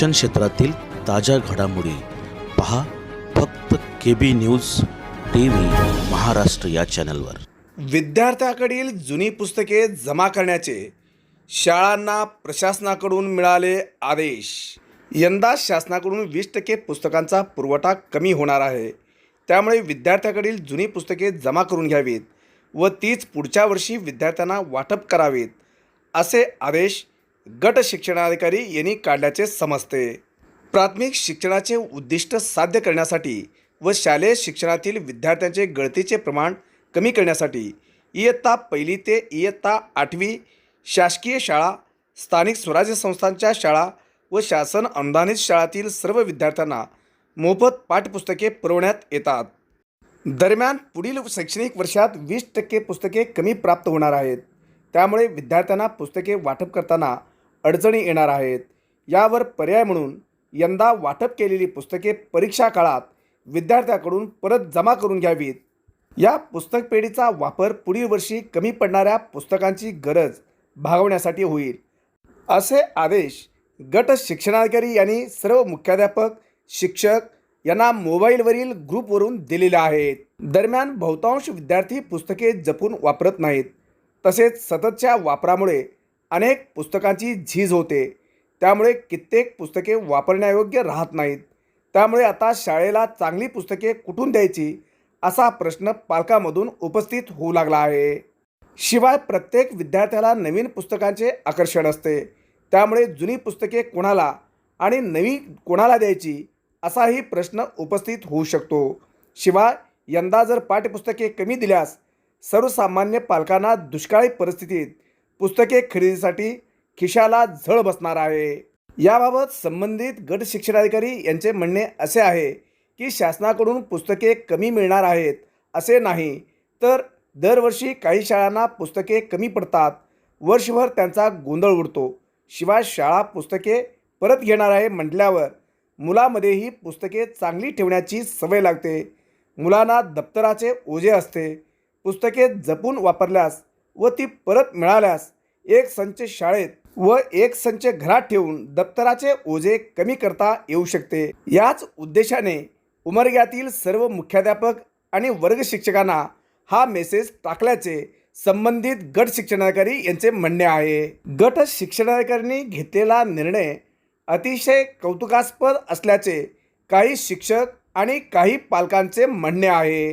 शिक्षण क्षेत्रातील ताज्या घडामोडी पहा फक्त K B news T V Maharashtra या चॅनलवर. विद्यार्थ्याकडील जुनी पुस्तके जमा करण्याचे शाळांना प्रशासनाकडून मिळाले आदेश. यंदा शासनाकडून वीस टक्के पुस्तकांचा पुरवठा कमी होणार आहे. त्यामुळे विद्यार्थ्याकडील जुनी पुस्तके जमा करून घ्यावीत व तीच पुढच्या वर्षी विद्यार्थ्यांना वाटप करावीत असे आदेश गट शिक्षणाधिकारी यांनी काढल्याचे समजते. प्राथमिक शिक्षणाचे उद्दिष्ट साध्य करण्यासाठी व शालेय शिक्षणातील विद्यार्थ्यांचे गळतीचे प्रमाण कमी करण्यासाठी इयत्ता पहिली ते इयत्ता आठवी शासकीय शाळा स्थानिक स्वराज्य संस्थांच्या शाळा व शासन अनुदानित शाळातील सर्व विद्यार्थ्यांना मोफत पाठ्यपुस्तके पुरवण्यात येतात. दरम्यान पुढील शैक्षणिक वर्षात वीस टक्के पुस्तके कमी प्राप्त होणार आहेत. त्यामुळे विद्यार्थ्यांना पुस्तके वाटप करताना अडचणी येणार आहेत. यावर पर्याय म्हणून यंदा वाटप केलेली पुस्तके परीक्षा काळात विद्यार्थ्याकडून परत जमा करून घ्यावीत. या पुस्तक पेढीचा वापर पुढील वर्षी कमी पडणाऱ्या पुस्तकांची गरज भागवण्यासाठी होईल. असे आदेश गट शिक्षणाधिकारी यांनी सर्व मुख्याध्यापक शिक्षक यांना मोबाईलवरील ग्रुपवरून दिलेले आहेत. दरम्यान बहुतांश विद्यार्थी पुस्तके जपून वापरत नाहीत. तसेच सततच्या वापरामुळे अनेक पुस्तकांची झीज होते. त्यामुळे कित्येक पुस्तके वापरण्यायोग्य राहत नाहीत. त्यामुळे आता शाळेला चांगली पुस्तके कुठून द्यायची असा प्रश्न पालकामधून उपस्थित होऊ लागला आहे. शिवाय प्रत्येक विद्यार्थ्याला नवीन पुस्तकांचे आकर्षण असते. त्यामुळे जुनी पुस्तके कोणाला आणि नवी कोणाला द्यायची असाही प्रश्न उपस्थित होऊ शकतो. शिवाय यंदा जर पाठ्यपुस्तके कमी दिल्यास सर्वसामान्य पालकांना दुष्काळी परिस्थितीत पुस्तके खरेदीसाठी खिशाला झळ बसणार आहे. याबाबत संबंधित गट शिक्षणाधिकारी यांचे म्हणणे असे आहे की शासनाकडून पुस्तके कमी मिळणार आहेत असे नाही तर दरवर्षी काही शाळांना पुस्तके कमी पडतात. वर्षभर त्यांचा गोंधळ उडतो. शिवाय शाळा पुस्तके परत घेणार आहे म्हटल्यावर मुलामध्येही पुस्तके चांगली ठेवण्याची सवय लागते. मुलांना दप्तराचे ओझे असते. पुस्तके जपून वापरल्यास व ती परत मिळाल्यास एक संच शाळेत व एक संच घरात ठेवून दप्तराचे ओझे कमी करता येऊ शकते. याच उद्देशाने उमरग्यातील सर्व मुख्याध्यापक आणि वर्ग शिक्षकांना हा मेसेज टाकल्याचे संबंधित गट शिक्षणाधिकारी यांचे म्हणणे आहे. गट शिक्षणाधिकाऱ्यांनी घेतलेला निर्णय अतिशय कौतुकास्पद असल्याचे काही शिक्षक आणि काही पालकांचे म्हणणे आहे.